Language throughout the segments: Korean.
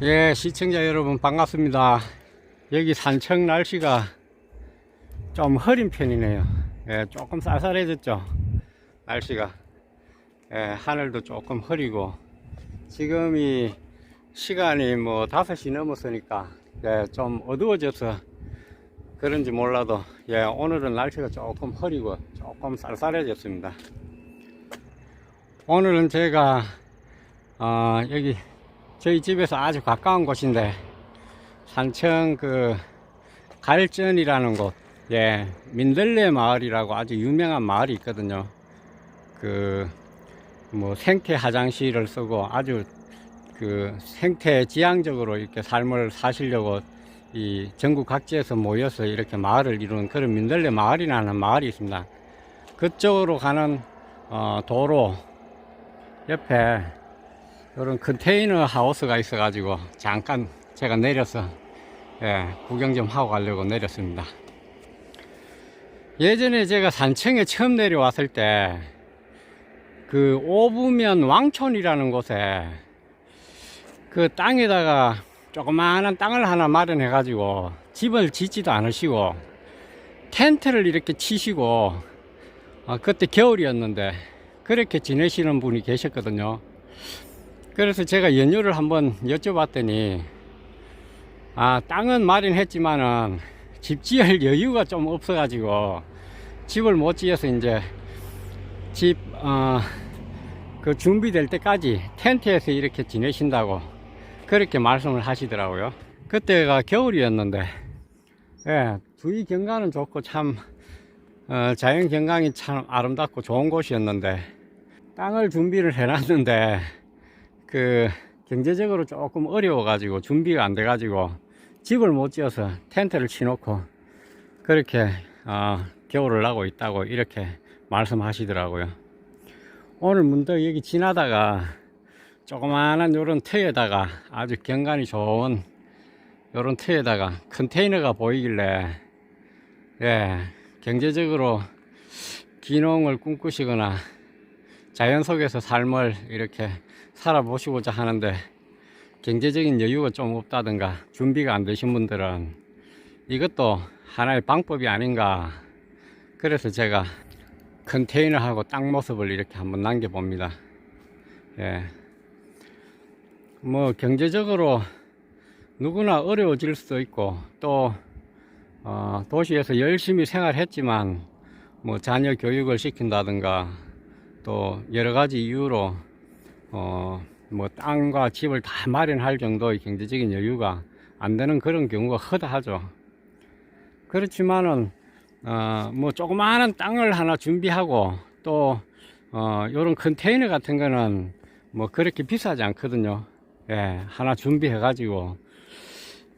예, 시청자 여러분 반갑습니다. 여기 산청 날씨가 좀 흐린 편이네요. 예, 조금 쌀쌀해졌죠. 날씨가. 예, 하늘도 조금 흐리고 지금이 시간이 뭐 5시 넘었으니까 예, 좀 어두워져서 그런지 몰라도 예, 오늘은 날씨가 조금 흐리고 조금 쌀쌀해졌습니다. 오늘은 제가 어, 여기 저희 집에서 아주 가까운 곳인데 산청 그 갈전이라는 곳, 예, 민들레 마을이라고 아주 유명한 마을이 있거든요. 그 뭐 생태 화장실을 쓰고 아주 그 생태 지향적으로 이렇게 삶을 사시려고 이 전국 각지에서 모여서 이렇게 마을을 이루는 그런 민들레 마을이라는 마을이 있습니다. 그쪽으로 가는 어, 도로 옆에 이런 컨테이너 하우스가 있어가지고 잠깐 제가 내려서 예, 구경 좀 하고 가려고 내렸습니다. 예전에 제가 산청에 처음 내려왔을 때 그 오부면 왕촌이라는 곳에 그 땅에다가 조그마한 땅을 하나 마련해 가지고 집을 짓지도 않으시고 텐트를 이렇게 치시고 어, 그때 겨울이었는데 그렇게 지내시는 분이 계셨거든요. 그래서 제가 연유를 한번 여쭤봤더니 아 땅은 마련했지만은 집 지을 여유가 좀 없어 가지고 집을 못 지어서 이제 집 어, 그 준비될 때까지 텐트에서 이렇게 지내신다고 그렇게 말씀을 하시더라고요. 그때가 겨울이었는데 예, 주위 경관은 좋고 참 어, 자연 경관이 참 아름답고 좋은 곳이었는데 땅을 준비를 해놨는데 그 경제적으로 조금 어려워 가지고 준비가 안 돼 가지고 집을 못 지어서 텐트를 치놓고 그렇게 어, 겨울을 나고 있다고 이렇게 말씀하시더라고요. 오늘 문득 여기 지나다가 조그마한 요런 터에다가 아주 경관이 좋은 요런 터에다가 컨테이너가 보이길래 예 경제적으로 기농을 꿈꾸시거나 자연 속에서 삶을 이렇게 살아보시고자 하는데 경제적인 여유가 좀 없다든가 준비가 안 되신 분들은 이것도 하나의 방법이 아닌가 그래서 제가 컨테이너하고 땅 모습을 이렇게 한번 남겨봅니다 예. 뭐 경제적으로 누구나 어려워질 수도 있고 또 어, 도시에서 열심히 생활했지만 뭐 자녀 교육을 시킨다든가 또 여러 가지 이유로 어, 뭐 땅과 집을 다 마련할 정도의 경제적인 여유가 안 되는 그런 경우가 허다하죠. 그렇지만은 어, 뭐 조그마한 땅을 하나 준비하고 또 어, 요런 컨테이너 같은 거는 뭐 그렇게 비싸지 않거든요. 예, 하나 준비해 가지고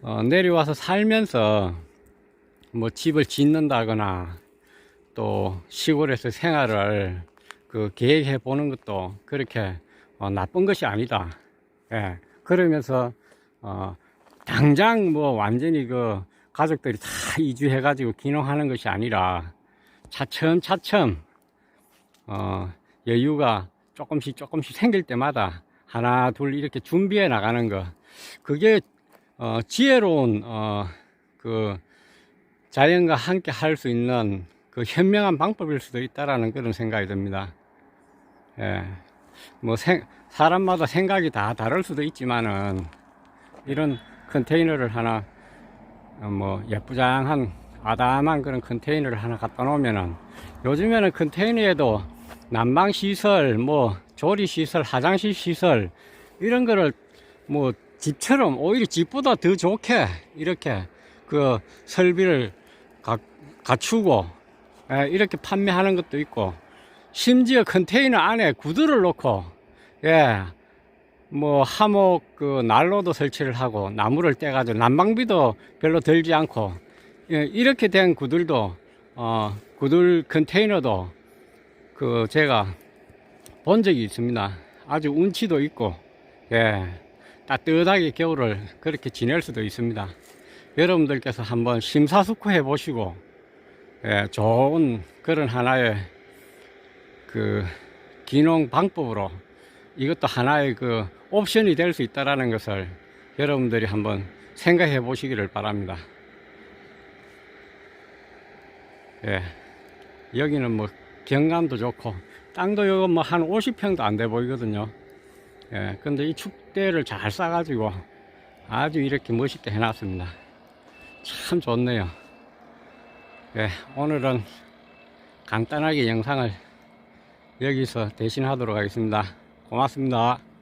어, 내려와서 살면서 뭐 집을 짓는다거나 또 시골에서 생활을 그 계획해 보는 것도 그렇게 어, 나쁜 것이 아니다. 예. 그러면서 어, 당장 뭐 완전히 그 가족들이 다 이주해 가지고 귀농하는 것이 아니라 차츰 차츰 어, 여유가 조금씩 조금씩 생길 때마다 하나 둘 이렇게 준비해 나가는 거 그게 어, 지혜로운 어, 그 자연과 함께 할 수 있는 그 현명한 방법일 수도 있다라는 그런 생각이 듭니다. 예. 뭐 생, 사람마다 생각이 다 다를 수도 있지만은 이런 컨테이너를 하나 어, 뭐 예쁘장한 아담한 그런 컨테이너를 하나 갖다 놓으면은 요즘에는 컨테이너에도 난방 시설, 뭐 조리 시설, 화장실 시설 이런 거를 뭐 집처럼 오히려 집보다 더 좋게 이렇게 그 설비를 가, 갖추고 예, 이렇게 판매하는 것도 있고 심지어 컨테이너 안에 구두를 놓고 예, 뭐 하목 그 난로도 설치를 하고 나무를 떼가지고 난방비도 별로 들지 않고 예, 이렇게 된 구들도 어, 구들 컨테이너도 그 제가 본 적이 있습니다. 아주 운치도 있고 예, 따뜻하게 겨울을 그렇게 지낼 수도 있습니다. 여러분들께서 한번 심사숙고해 보시고 예, 좋은 그런 하나의 그 기농 방법으로 이것도 하나의 그 옵션이 될 수 있다라는 것을 여러분들이 한번 생각해 보시기를 바랍니다. 예. 여기는 뭐 경관도 좋고 땅도 이거 뭐 한 50평도 안 돼 보이거든요. 예. 근데 이 축대를 잘 싸가지고 아주 이렇게 멋있게 해놨습니다. 참 좋네요. 예. 오늘은 간단하게 영상을 여기서 대신하도록 하겠습니다. 고맙습니다.